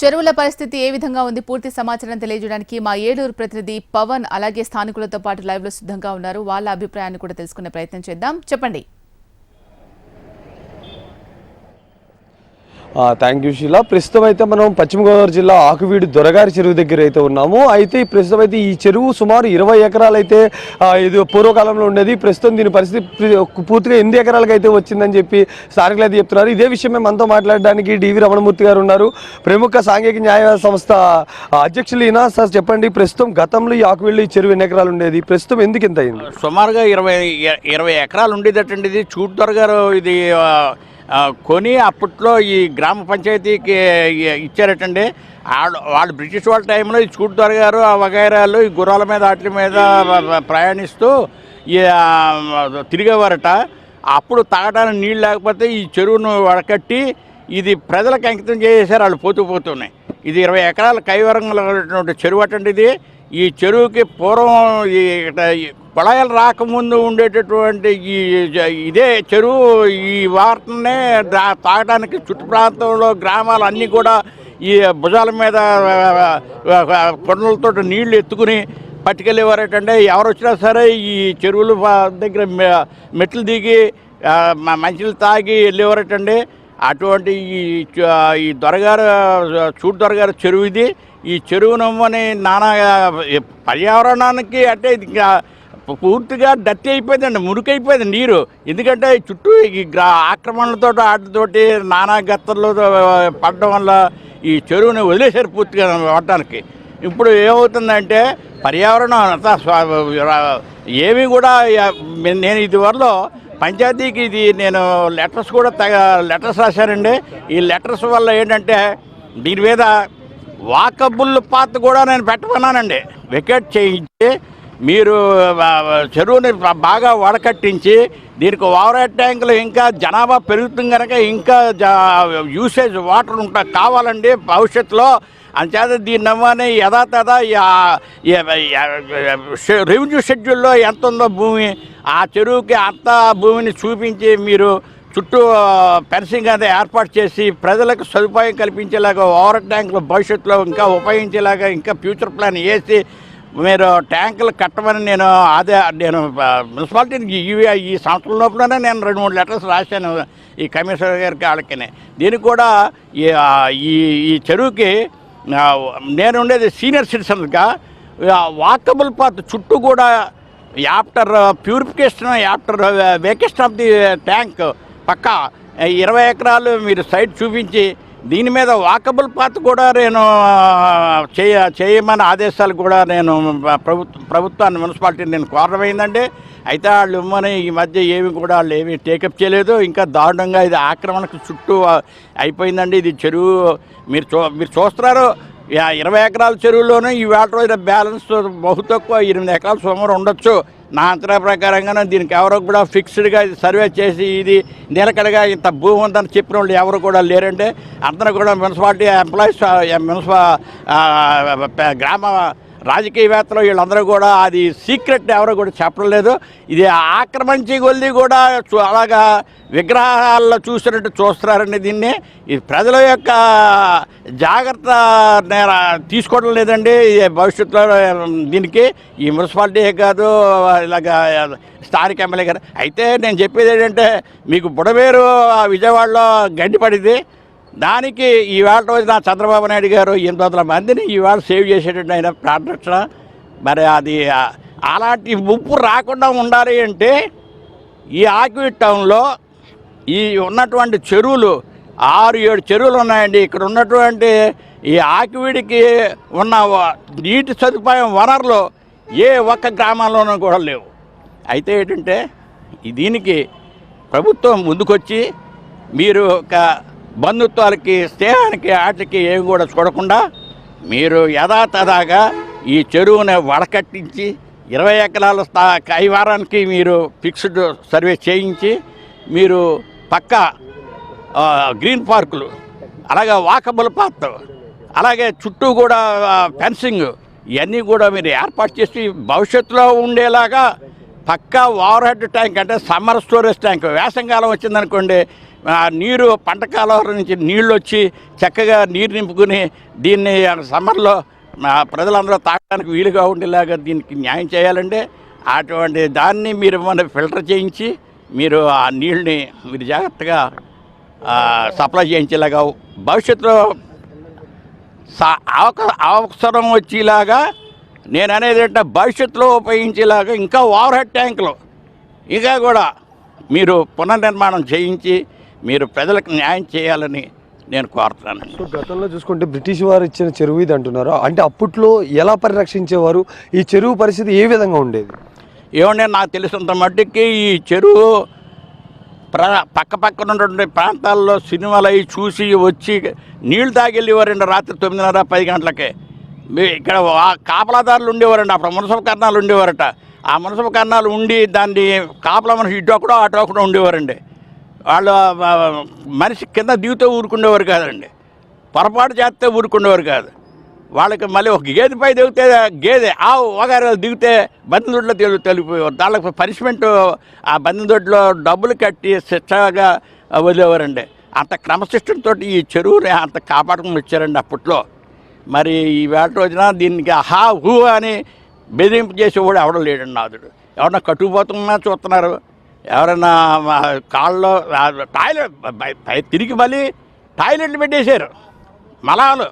చెరువుల పరిస్థితి ఏ విధంగా ఉంది? పూర్తి సమాచారం తెలియజేయడానికి మా ఏలూరు ప్రతినిధి పవన్ అలాగే స్థానికులతో పాటు లైవ్లో సిద్ధంగా ఉన్నారు. వాళ్ళ అభిప్రాయాన్ని కూడా తెలుసుకునే ప్రయత్నం చేద్దాం. చెప్పండి. థ్యాంక్ యూ శీలా ప్రస్తుతం అయితే మనం పశ్చిమ గోదావరి జిల్లా ఆకువీడు దొరగారి చెరువు దగ్గర అయితే ఉన్నాము. అయితే ప్రస్తుతం అయితే ఈ చెరువు సుమారు ఇరవై ఎకరాలు అయితే ఇది పూర్వకాలంలో ఉండేది. ప్రస్తుతం దీని పరిస్థితి పూర్తిగా ఎనిమిది ఎకరాలకు అయితే వచ్చిందని చెప్పి స్థానికులు అయితే చెప్తున్నారు. ఇదే విషయమే మనతో మాట్లాడడానికి డివి రమణమూర్తి గారు ఉన్నారు. ప్రముఖ సాంఘిక న్యాయ సంస్థ అధ్యక్షులు ఈనా సార్ చెప్పండి ప్రస్తుతం గతంలో ఈ ఆకువీళ్ళు ఈ చెరువు ఎన్ని ఎకరాలు ఉండేది? ప్రస్తుతం ఎందుకు ఇంత అయింది? సుమారుగా ఇరవై ఇరవై ఎకరాలు ఉండేదటండి ఇది చూడ్ దొరగారు ఇది కొని అప్పట్లో ఈ గ్రామ పంచాయతీకి ఇచ్చారటండి. వాళ్ళు వాళ్ళు బ్రిటిష్ వాళ్ళ టైంలో ఈ చూడ్దొర గారు ఆ వగైరాలు ఈ గుర్రాల మీద వాటి మీద ప్రయాణిస్తూ ఈ, తిరిగేవారట. అప్పుడు తాగడానికి నీళ్ళు లేకపోతే ఈ చెరువును వడకట్టి ఇది ప్రజలకు అంకితం చేసేసారు. వాళ్ళు పోతూ పోతున్నాయి ఇది ఇరవై ఎకరాల కైవరంగా చెరువు అటండి ఇది. ఈ చెరువుకి పూర్వం ఈ రాకముందు ఉండేటటువంటి ఈ ఇదే చెరువు ఈ వాటర్నే తాగడానికి చుట్టు ప్రాంతంలో గ్రామాలు అన్నీ కూడా ఈ భుజాల మీద కొండలతో నీళ్ళు ఎత్తుకుని పట్టుకెళ్ళేవారటంటే ఎవరు వచ్చినా సరే ఈ చెరువుల దగ్గర మె- మెట్లు దిగి మ- మంచిలు తాగి వెళ్ళేవారటండి అటువంటి ఈ ఈ దొరగారు చూడు దొరగారు చెరువు ఇది. ఈ చెరువు నమ్మని నానా పర్యావరణానికి అంటే ఇది ఇంకా పూర్తిగా డర్టీ అయిపోయిందండి మురికైపోయింది నీరు. ఎందుకంటే చుట్టూ ఈ గ్రా ఆక్రమణలతో వాటితోటి నానా గత్తల్లో పడడం వల్ల ఈ చెరువుని వదిలేశారు పూర్తిగా వాడటానికి ఇప్పుడు ఏమవుతుందంటే పర్యావరణం అంతా ఏవి కూడా నేను ఇదివరలో పంచాయతీకి ఇది నేను లెటర్స్ కూడా తగ లెటర్స్ రాశానండి. ఈ లెటర్స్ వల్ల ఏంటంటే దీని మీద వాకబుల్ పాత్ కూడా నేను పెట్టమన్నానండి. వికెట్ చేయించి మీరు చెరువుని బాగా వడకట్టించి దీనికి ఓవర్ ట్యాంకులు ఇంకా జనాభా పెరుగుతుంది కనుక ఇంకా జా- యూసేజ్ వాటర్ ఉంటా కావాలండి భవిష్యత్తులో. అంచేత దీన్ని అవ్వని యథాతథ రెవెన్యూ షెడ్యూల్లో ఎంత ఉందో భూమి ఆ చెరువుకి అంత భూమిని చూపించి మీరు చుట్టూ ఫెన్సింగ్ అనేది ఏర్పాటు చేసి ప్రజలకు సదుపాయం కల్పించేలాగా ఓవర్ ట్యాంకులు భవిష్యత్తులో ఇంకా ఉపయోగించేలాగా ఇంకా ఫ్యూచర్ ప్లాన్ వేసి మీరు ట్యాంకులు కట్టమని నేను అదే నేను మున్సిపాలిటీకి ఈ ఈ సంవత్సరం లోపలనే నేను రెండు మూడు లెటర్స్ రాశాను ఈ కమిషనర్ గారికి వాళ్ళకి దీనికి కూడా ఈ ఈ ఈ చెరువుకి నేను ఉండేది సీనియర్ సిటిజన్గా వాకబుల్ పాత్ చుట్టూ కూడా after purification after vacation of the tank పక్క ఇరవై ఎకరాలు మీరు సైట్ చూపించి దీని మీద వాకబుల్ పాత్ కూడా నేను చేయ చేయమని ఆదేశాలు కూడా నేను ప్రభుత్వ ప్రభుత్వాన్ని మున్సిపాలిటీని నేను కోరమైందండి అయితే వాళ్ళు ఇవ్వమని ఈ మధ్య ఏమి కూడా వాళ్ళు ఏమి టేకప్ చేయలేదు. ఇంకా దారుణంగా ఇది ఆక్రమణకు చుట్టూ అయిపోయిందండి. ఇది చెరువు మీరు చూ మీరు చూస్తున్నారు. ఇరవై ఎకరాల చెరువులోనూ ఈ వేట రోజున బ్యాలెన్స్ బహు తక్కువ ఎనిమిది ఎకరాల సుమారు ఉండొచ్చు. నా అంచనా ప్రకారంగానే దీనికి ఎవరు కూడా ఫిక్స్డ్గా ఇది సర్వే చేసి ఇది నిలకడగా ఇంత భూమి ఉందని చెప్పిన వాళ్ళు ఎవరు కూడా లేరంటే అందరూ కూడా మున్సిపాలిటీ ఎంప్లాయీస్ మున్సిపా గ్రామ రాజకీయవేత్తలు వీళ్ళందరూ కూడా అది సీక్రెట్ ఎవరు కూడా చెప్పడం లేదు. ఇది ఆక్రమించి కొద్ది కూడా అలాగా విగ్రహాల్లో చూసినట్టు చూస్తున్నారండి దీన్ని. ఇది ప్రజల యొక్క జాగ్రత్త నేర తీసుకోవడం లేదండి. భవిష్యత్తులో దీనికి ఈ మున్సిపాలిటీ కాదు ఇలాగా స్థానిక ఎమ్మెల్యే గారు. అయితే నేను చెప్పేది ఏంటంటే మీకు బుడవేరు ఆ విజయవాడలో గండి పడింది దానికి ఈవేళ రోజున చంద్రబాబు నాయుడు గారు ఎనిమిది వందల మందిని ఈవేళ సేవ్ చేసేటట్టు ఆయన ప్రార్థన మరి అది అలాంటి ముప్పు రాకుండా ఉండాలి అంటే ఈ ఆక్విట్ టౌన్లో ఈ ఉన్నటువంటి చెరువులు ఆరు ఏడు చెరువులు ఉన్నాయండి. ఇక్కడ ఉన్నటువంటి ఈ ఆకివీడికి ఉన్న నీటి సదుపాయం వనరులు ఏ ఒక్క గ్రామాల్లోనూ కూడా లేవు. అయితే ఏంటంటే దీనికి ప్రభుత్వం ముందుకొచ్చి మీరు ఒక బంధుత్వాలకి స్నేహానికి ఆటకి ఏమి కూడా చూడకుండా మీరు యథాతథాగా ఈ చెరువుని వడకట్టించి ఇరవై ఎకరాల స్థా కైవారానికి మీరు ఫిక్స్డ్ సర్వే చేయించి మీరు పక్క గ్రీన్ పార్కులు అలాగే వాకబుల్ పాత్ అలాగే చుట్టూ కూడా ఫెన్సింగ్ ఇవన్నీ కూడా మీరు ఏర్పాటు చేసి భవిష్యత్తులో ఉండేలాగా పక్కా ఓవర్ హెడ్ ట్యాంక్ అంటే సమ్మర్ స్టోరేజ్ ట్యాంక్ వేసంకాలం వచ్చిందనుకోండి ఆ నీరు పంట కాలువల నుంచి నీళ్ళు వచ్చి చక్కగా నీరు నింపుకుని దీన్ని సమ్మర్లో ప్రజలందరూ తాగడానికి వీలుగా ఉండేలాగా దీనికి న్యాయం చేయాలంటే అటువంటి దాన్ని మీరు మన ఫిల్టర్ చేయించి మీరు ఆ నీళ్ళని మీరు జాగ్రత్తగా సప్లై చేయించేలాగా భవిష్యత్తులో అవసరం వచ్చేలాగా నేను అనేది ఏంటంటే భవిష్యత్తులో ఉపయోగించేలాగా ఇంకా ఓవర్ హెడ్ ట్యాంకులు ఇంకా కూడా మీరు పునర్నిర్మాణం చేయించి మీరు ప్రజలకు న్యాయం చేయాలని నేను కోరుతున్నాను సో గతంలో చూసుకుంటే బ్రిటిష్ వారు ఇచ్చిన చెరువు ఇది అంటున్నారు? అంటే అప్పట్లో ఎలా పరిరక్షించేవారు? ఈ చెరువు పరిస్థితి ఏ విధంగా ఉండేది? ఏమంటే నాకు తెలిసినంత మట్టుకి ఈ చెరువు ప్ర పక్క పక్కన ఉన్నటువంటి ప్రాంతాల్లో సినిమాలు అవి చూసి వచ్చి నీళ్ళు తాగెళ్ళేవారండి రాత్రి తొమ్మిదిన్నర పది గంటలకే. మీ- ఇక్కడ కాపలాదారులు ఉండేవారండి అప్పుడు మునసప కర్ణాలు ఉండేవారట. ఆ మునసప కర్ణాలు ఉండి దాన్ని కాపలా మనిషి ఇటు ఒకడో అటు ఒకడో ఉండేవారండి. వాళ్ళు మనిషి కింద దిగుతూ ఊరుకునేవారు కాదండి. పొరపాటు చేస్తే ఊరుకునేవారు కాదు. వాళ్ళకి మళ్ళీ ఒక గేదె పై దిగితే గేదె ఆవు ఒకరు దిగితే బందిదొడ్లో తెలు తెలిపోయేవారు. దానికి పనిష్మెంట్ ఆ బందిదొడ్లో డబ్బులు కట్టి శిక్షగా వదిలేవారండి. అంత క్రమశిక్షణతో ఈ చెరువుని అంత కాపాడుకుని వచ్చారండి అప్పట్లో. మరి ఈ వేట రోజున దీనికి హా హూ అని బెదిరింపు చేసేవాడు ఎవడం లేడండి నాదుడు. ఎవరన్నా కట్టుకుపోతున్నా చూస్తున్నారు. ఎవరన్నా కాళ్ళలో టాయిలెట్ తిరిగి మళ్ళీ టాయిలెట్లు పెట్టేశారు. మలాలు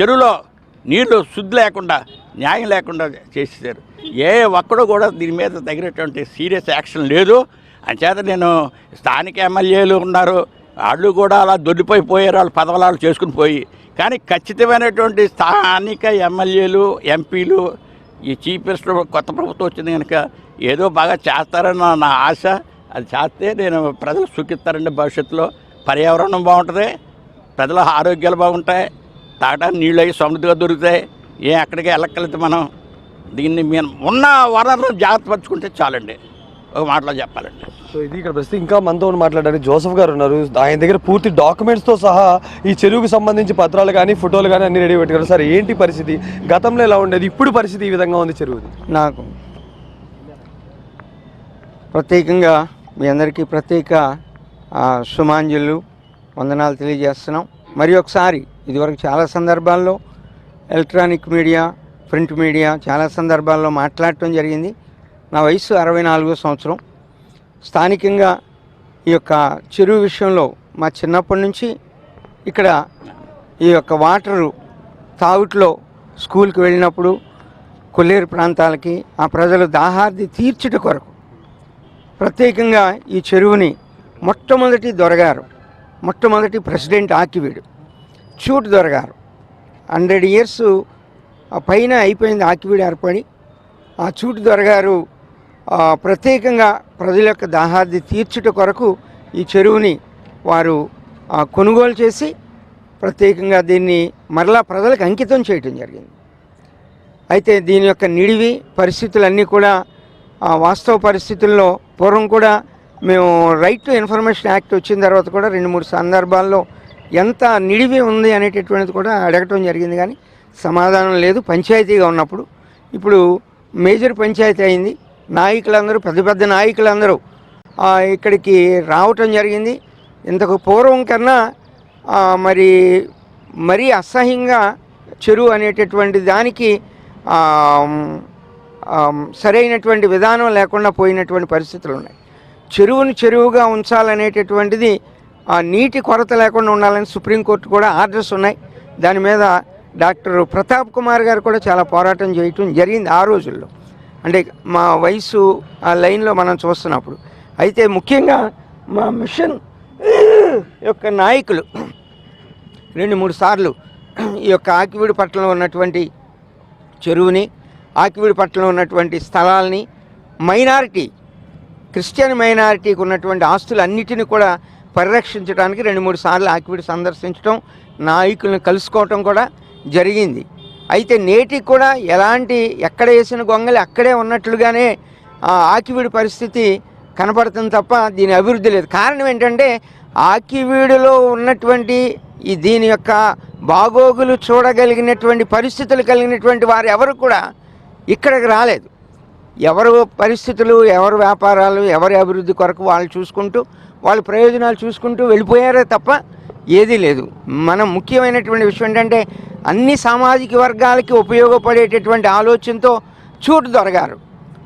చెరువులో నీళ్ళు శుద్ధి లేకుండా న్యాయం లేకుండా చేసేసారు ఏ ఒక్కడు కూడా దీని మీద తగినటువంటి సీరియస్ యాక్షన్ లేదు. అంచేత నేను స్థానిక ఎమ్మెల్యేలు ఉన్నారు. వాళ్ళు కూడా అలా దొడ్డిపోయి పోయారు. వాళ్ళు పదవలాలు చేసుకుని పోయి. కానీ ఖచ్చితమైనటువంటి స్థానిక ఎమ్మెల్యేలు ఎంపీలు ఈ చీఫ్ మినిస్టర్ కొత్త ప్రభుత్వం వచ్చింది కనుక ఏదో బాగా చేస్తారని నా- ఆశ. అది చేస్తే నేను ప్రజలు సుఖిస్తారండి భవిష్యత్తులో. పర్యావరణం బాగుంటుంది ప్రజల ఆరోగ్యాలు బాగుంటాయి తాగడానికి నీళ్ళు అవి సమృద్ధిగా దొరుకుతాయి. ఏ ఎక్కడికి వెళ్ళక్కలేదు మనం. దీన్ని మేము ఉన్న వనరులను జాగ్రత్త పరచుకుంటే చాలండి. ఒక మాటలో చెప్పాలండి. సో ఇది ఇక్కడ ప్రస్తుతం ఇంకా మనతో మాట్లాడడానికి జోసఫ్ గారు ఉన్నారు. ఆయన దగ్గర పూర్తి డాక్యుమెంట్స్తో సహా ఈ చెరువుకు సంబంధించి పత్రాలు కానీ ఫోటోలు కానీ అన్ని రెడీ పెట్టుకున్నారు. సార్ ఏంటి పరిస్థితి? గతంలో ఎలా ఉండేది? ఇప్పుడు పరిస్థితి ఈ విధంగా ఉంది చెరువుది? నాకు ప్రత్యేకంగా మీ అందరికీ ప్రత్యేక ఆ, శుభాంజలు వందనాలు తెలియజేస్తున్నాం. మరి ఒకసారి ఇదివరకు చాలా సందర్భాల్లో ఎలక్ట్రానిక్ మీడియా ప్రింట్ మీడియా చాలా సందర్భాల్లో మాట్లాడటం జరిగింది. నా వయసు అరవై నాలుగో సంవత్సరం. స్థానికంగా ఈ యొక్క చెరువు విషయంలో మా చిన్నప్పటి నుంచి ఇక్కడ ఈ యొక్క వాటరు తావుట్లో స్కూల్కి వెళ్ళినప్పుడు కొల్లేరు ప్రాంతాలకి ఆ ప్రజలు దాహార్ది తీర్చుట కొరకు ప్రత్యేకంగా ఈ చెరువుని మొట్టమొదటి దొరగారు. మొట్టమొదటి ప్రెసిడెంట్ ఆకివీడు. చూటు దొరగారు. హండ్రెడ్ ఇయర్స్ పైన అయిపోయింది ఆకివీడు ఏర్పడి. ఆ చూటు దొరగారు ప్రత్యేకంగా ప్రజల యొక్క దాహార్ది తీర్చుట కొరకు ఈ చెరువుని వారు కొనుగోలు చేసి ప్రత్యేకంగా దీన్ని మరలా ప్రజలకు అంకితం చేయటం జరిగింది. అయితే దీని యొక్క నిడివి పరిస్థితులన్నీ కూడా వాస్తవ పరిస్థితుల్లో పూర్వం కూడా మేము రైట్ టు ఇన్ఫర్మేషన్ యాక్ట్ వచ్చిన తర్వాత కూడా రెండు మూడు సందర్భాల్లో ఎంత నిడివి ఉంది అనేటటువంటిది కూడా అడగటం జరిగింది కానీ సమాధానం లేదు. పంచాయతీగా ఉన్నప్పుడు. ఇప్పుడు మేజర్ పంచాయతీ అయింది. నాయకులందరూ పెద్ద పెద్ద నాయకులందరూ ఇక్కడికి రావటం జరిగింది. ఇంతకు పూర్వం కన్నా మరి మరీ అసహ్యంగా చెరువు అనేటటువంటి దానికి సరైనటువంటి విధానం లేకుండా పోయినటువంటి పరిస్థితులు ఉన్నాయి. చెరువుని చెరువుగా ఉంచాలనేటటువంటిది ఆ, నీటి కొరత లేకుండా ఉండాలని సుప్రీంకోర్టు కూడా ఆర్డర్స్ ఉన్నాయి. దాని మీద డాక్టర్ ప్రతాప్ కుమార్ గారు కూడా చాలా పోరాటం చేయటం జరిగింది ఆ రోజుల్లో. అంటే మా వయసు ఆ లైన్లో మనం చూస్తున్నప్పుడు. అయితే ముఖ్యంగా మా మిషన్ యొక్క నాయకులు రెండు మూడు సార్లు ఈ యొక్క ఆకివీడి పట్టణంలో ఉన్నటువంటి చెరువుని ఆకివీడి పట్టణంలో ఉన్నటువంటి స్థలాల్ని మైనారిటీ క్రిస్టియన్ మైనారిటీకి ఉన్నటువంటి ఆస్తులన్నిటిని కూడా పరిరక్షించడానికి రెండు మూడు సార్లు ఆకివీడి సందర్శించడం నాయకులను కలుసుకోవటం కూడా జరిగింది. అయితే నేటికి కూడా ఎలాంటి ఎక్కడ వేసిన గొంగలి అక్కడే ఉన్నట్లుగానే ఆ ఆకివీడు పరిస్థితి కనపడుతుంది తప్ప దీని అభివృద్ధి లేదు. కారణం ఏంటంటే ఆకివీడులో ఉన్నటువంటి ఈ దీని యొక్క బాగోగులు చూడగలిగినటువంటి పరిస్థితులు కలిగినటువంటి వారు ఎవరు కూడా ఇక్కడికి రాలేదు. ఎవరు పరిస్థితులు ఎవరు వ్యాపారాలు ఎవరి అభివృద్ధి కొరకు వాళ్ళు చూసుకుంటూ వాళ్ళ ప్రయోజనాలు చూసుకుంటూ వెళ్ళిపోయారే తప్ప ఏదీ లేదు. మన ముఖ్యమైనటువంటి విషయం ఏంటంటే అన్ని సామాజిక వర్గాలకి ఉపయోగపడేటటువంటి ఆలోచనతో చోటు దొరగారు.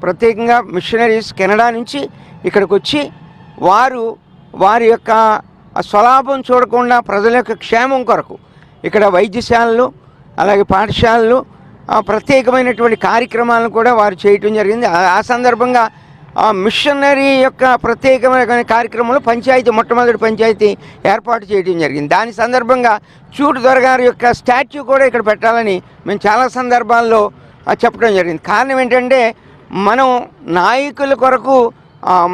ప్రత్యేకంగా మిషనరీస్ కెనడా నుంచి ఇక్కడికి వచ్చి వారు వారి యొక్క స్వలాభం చూడకుండా ప్రజల యొక్క క్షేమం కొరకు ఇక్కడ వైద్యశాలలు అలాగే పాఠశాలలు ప్రత్యేకమైనటువంటి కార్యక్రమాలను కూడా వారు చేయటం జరిగింది. ఆ సందర్భంగా ఆ మిషనరీ యొక్క ప్రత్యేకమైన కార్యక్రమంలో పంచాయతీ మొట్టమొదటి పంచాయతీ ఏర్పాటు చేయడం జరిగింది. దాని సందర్భంగా చూడు దొరగారి యొక్క స్టాచ్యూ కూడా ఇక్కడ పెట్టాలని మేము చాలా సందర్భాల్లో చెప్పడం జరిగింది. కారణం ఏంటంటే మనం నాయకుల కొరకు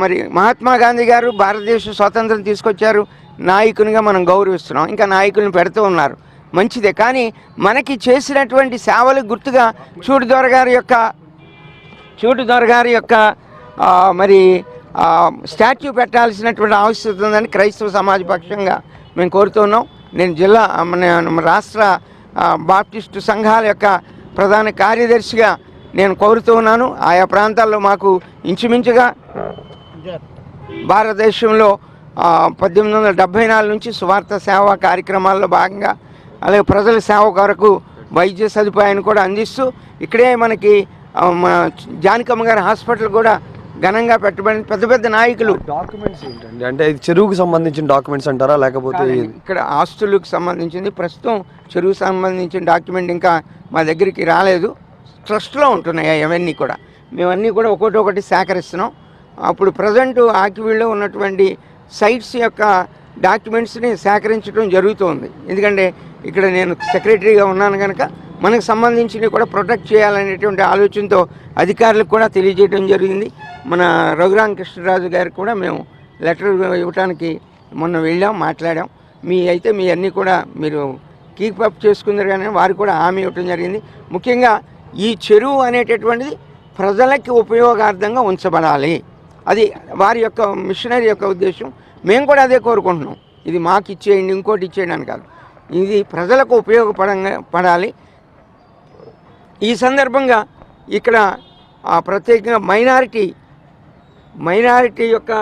మరి మహాత్మా గాంధీ గారు భారతదేశ స్వాతంత్రం తీసుకొచ్చారు. నాయకునిగా మనం గౌరవిస్తున్నాం. ఇంకా నాయకులను పెడుతూ ఉన్నారు. మంచిదే. కానీ మనకి చేసినటువంటి సేవలకు గుర్తుగా చూడు దొరగారి యొక్క చూడు దొరగారి యొక్క మరి స్టాట్యూ స్టాచ్యూ పెట్టాల్సినటువంటి ఆవశ్యకత ఉందని క్రైస్తవ సమాజ పక్షంగా మేము కోరుతున్నాం నేను జిల్లా మన రాష్ట్ర బాప్టిస్టు సంఘాల యొక్క ప్రధాన కార్యదర్శిగా నేను కోరుతూ ఉన్నాను. ఆయా ప్రాంతాల్లో మాకు ఇంచుమించుగా భారతదేశంలో పద్దెనిమిది వందల డెబ్భై నాలుగు నుంచి సువార్త సేవా కార్యక్రమాల్లో భాగంగా అలాగే ప్రజల సేవ కొరకు వైద్య సదుపాయాన్ని కూడా అందిస్తూ ఇక్కడే మనకి జానకమ్మ గారి హాస్పిటల్ కూడా ఘనంగా పెట్టబడిన పెద్ద పెద్ద నాయకులు. డాక్యుమెంట్స్ ఏంటండి? అంటే ఇది చెరువుకు సంబంధించిన డాక్యుమెంట్స్ అంటారా? లేకపోతే. ఇక్కడ ఆస్తులకు సంబంధించింది. ప్రస్తుతం చెరువు సంబంధించిన డాక్యుమెంట్ ఇంకా మా దగ్గరికి రాలేదు. ట్రస్ట్లో ఉంటున్నాయి అవన్నీ కూడా. మేమన్నీ కూడా ఒకటి ఒకటి సేకరిస్తున్నాం. అప్పుడు ప్రజెంట్ ఆకివీళ్ళలో ఉన్నటువంటి సైట్స్ యొక్క డాక్యుమెంట్స్ని సేకరించడం జరుగుతుంది. ఎందుకంటే ఇక్కడ నేను సెక్రటరీగా ఉన్నాను కనుక మనకు సంబంధించినవి కూడా ప్రొటెక్ట్ చేయాలనేటువంటి ఆలోచనతో అధికారులకు కూడా తెలియజేయడం జరిగింది. మన రఘురామ కృష్ణరాజు గారికి కూడా మేము లెటర్ ఇవ్వడానికి మొన్న వెళ్ళాం మాట్లాడాం. మీ అయితే మీ అన్నీ కూడా మీరు కీప్ అప్ చేసుకుందరు కానీ వారు కూడా హామీ ఇవ్వటం జరిగింది. ముఖ్యంగా ఈ చెరువు అనేటటువంటిది ప్రజలకి ఉపయోగార్థంగా ఉంచబడాలి. అది వారి యొక్క మిషనరీ యొక్క ఉద్దేశం. మేము కూడా అదే కోరుకుంటున్నాం. ఇది మాకు ఇచ్చేయండి ఇంకోటి ఇచ్చేయండి అని కాదు. ఇది ప్రజలకు ఉపయోగపడంగా పడాలి. ఈ సందర్భంగా ఇక్కడ ప్రత్యేకంగా మైనారిటీ మైనారిటీ యొక్క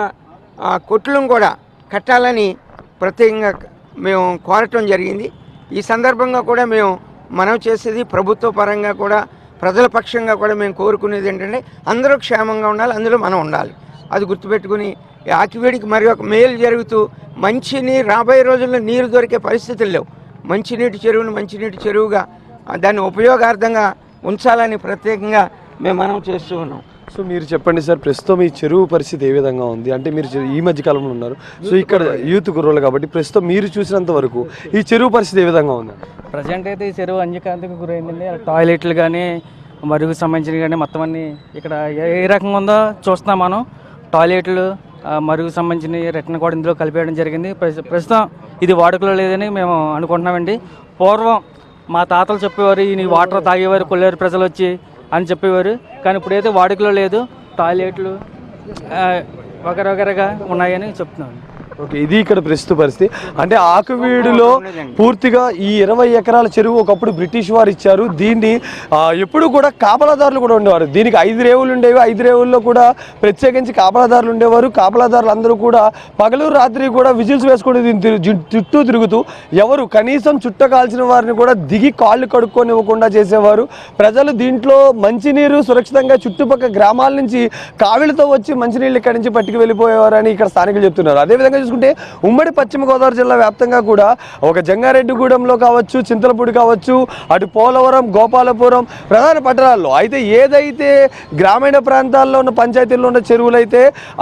కొట్లను కూడా కట్టాలని ప్రత్యేకంగా మేము కోరటం జరిగింది. ఈ సందర్భంగా కూడా మేము మనం చేసేది ప్రభుత్వ పరంగా కూడా ప్రజల పక్షంగా కూడా మేము కోరుకునేది ఏంటంటే అందరూ క్షేమంగా ఉండాలి అందులో మనం ఉండాలి. అది గుర్తుపెట్టుకుని ఆకివేడికి మరి ఒక మేలు జరుగుతూ మంచినీరు రాబోయే రోజుల్లో నీరు దొరికే పరిస్థితులు లేవు. మంచినీటి చెరువును మంచినీటి చెరువుగా దాన్ని ఉపయోగార్థంగా ఉంచాలని ప్రత్యేకంగా మేము మనం చేస్తూ ఉన్నాం. సో మీరు చెప్పండి సార్ ప్రస్తుతం ఈ చెరువు పరిస్థితి ఏ విధంగా ఉంది? అంటే మీరు ఈ మధ్య కాలంలో ఉన్నారు. సో ఇక్కడ యూత్ కుర్రోళ్ళు కాబట్టి ప్రస్తుతం మీరు చూసినంత వరకు ఈ చెరువు పరిస్థితి ఏ విధంగా ఉంది? ప్రజెంట్ అయితే ఈ చెరువు అన్యకాంతికి గురైందండి. టాయిలెట్లు కానీ మరుగుకు సంబంధించినవి కానీ మొత్తం అన్ని ఇక్కడ ఏ ఏ రకంగా ఉందో చూస్తున్నాం మనం. టాయిలెట్లు ఆ, మరుగుకు సంబంధించినవి రెట్న కూడా ఇందులో కలిపేయడం జరిగింది. ప్రస్తు- ప్రస్తుతం ఇది వాడుకలో లేదని మేము అనుకుంటున్నామండి. పూర్వం మా తాతలు చెప్పేవారు ఈ వాటర్ తాగేవారు కొల్లేరు ప్రజలు వచ్చి అని చెప్పేవారు. కానీ ఇప్పుడైతే వాడుకలో లేదు. టాయిలెట్లు ఆ, ఉన్నాయని చెప్తున్నాను ఓకే ఇది ఇక్కడ ప్రస్తుత పరిస్థితి. అంటే ఆకువీడులో పూర్తిగా ఈ ఇరవై ఎకరాల చెరువు ఒకప్పుడు బ్రిటిష్ వారు ఇచ్చారు. దీన్ని ఎప్పుడు కూడా కాపలాదారులు కూడా ఉండేవారు. దీనికి ఐదు రేవులు ఉండేవి. ఐదు రేవుల్లో కూడా ప్రత్యేకించి కాపలాదారులు ఉండేవారు. కాపలాదారులు అందరూ కూడా పగలు రాత్రి కూడా విజిల్స్ వేసుకొని చుట్టూ తిరుగుతూ ఎవరు కనీసం చుట్ట కాల్చిన వారిని కూడా దిగి కాళ్ళు కడుక్కొనివ్వకుండా చేసేవారు. ప్రజలు దీంట్లో మంచినీరు సురక్షితంగా చుట్టుపక్కల గ్రామాల నుంచి కావిలతో వచ్చి మంచినీళ్ళు ఇక్కడి నుంచి పట్టుకు వెళ్ళిపోయేవారు అని ఇక్కడ స్థానికులు చెప్తున్నారు. అదేవిధంగా చూసుకుంటే ఉమ్మడి పశ్చిమ గోదావరి జిల్లా వ్యాప్తంగా కూడా ఒక జంగారెడ్డిగూడెంలో కావచ్చు చింతలపూడి కావచ్చు అటు పోలవరం గోపాలపురం ప్రధాన పట్టణాల్లో. అయితే ఏదైతే గ్రామీణ ప్రాంతాల్లో ఉన్న పంచాయతీల్లో ఉన్న చెరువులు అయితే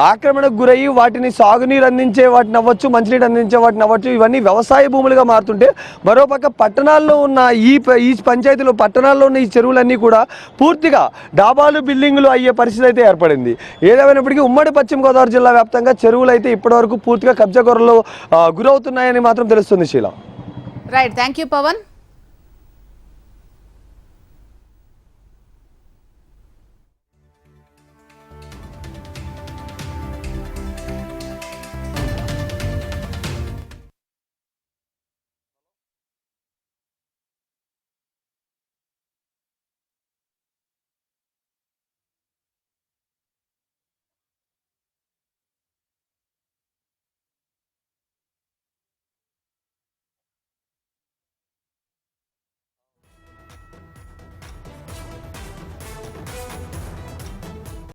ఆక్రమణకు గురయ్యి వాటిని సాగునీరు అందించే వాటిని అవ్వచ్చు మంచినీరు అందించే వాటిని అవ్వచ్చు ఇవన్నీ వ్యవసాయ భూములుగా మారుతుంటే మరోపక్క పట్టణాల్లో ఉన్న ఈ ఈ పంచాయతీలో పట్టణాల్లో ఉన్న ఈ చెరువులన్నీ కూడా పూర్తిగా డాబాలు బిల్డింగులు అయ్యే పరిస్థితి అయితే ఏర్పడింది. ఏదేమైనప్పటికీ ఉమ్మడి పశ్చిమ గోదావరి జిల్లా వ్యాప్తంగా చెరువులు అయితే ఇప్పటివరకు పూర్తిగా కబ్జా కొరలో గురవుతున్నాయని మాత్రం తెలుస్తుంది శీల. Right thank you Pawan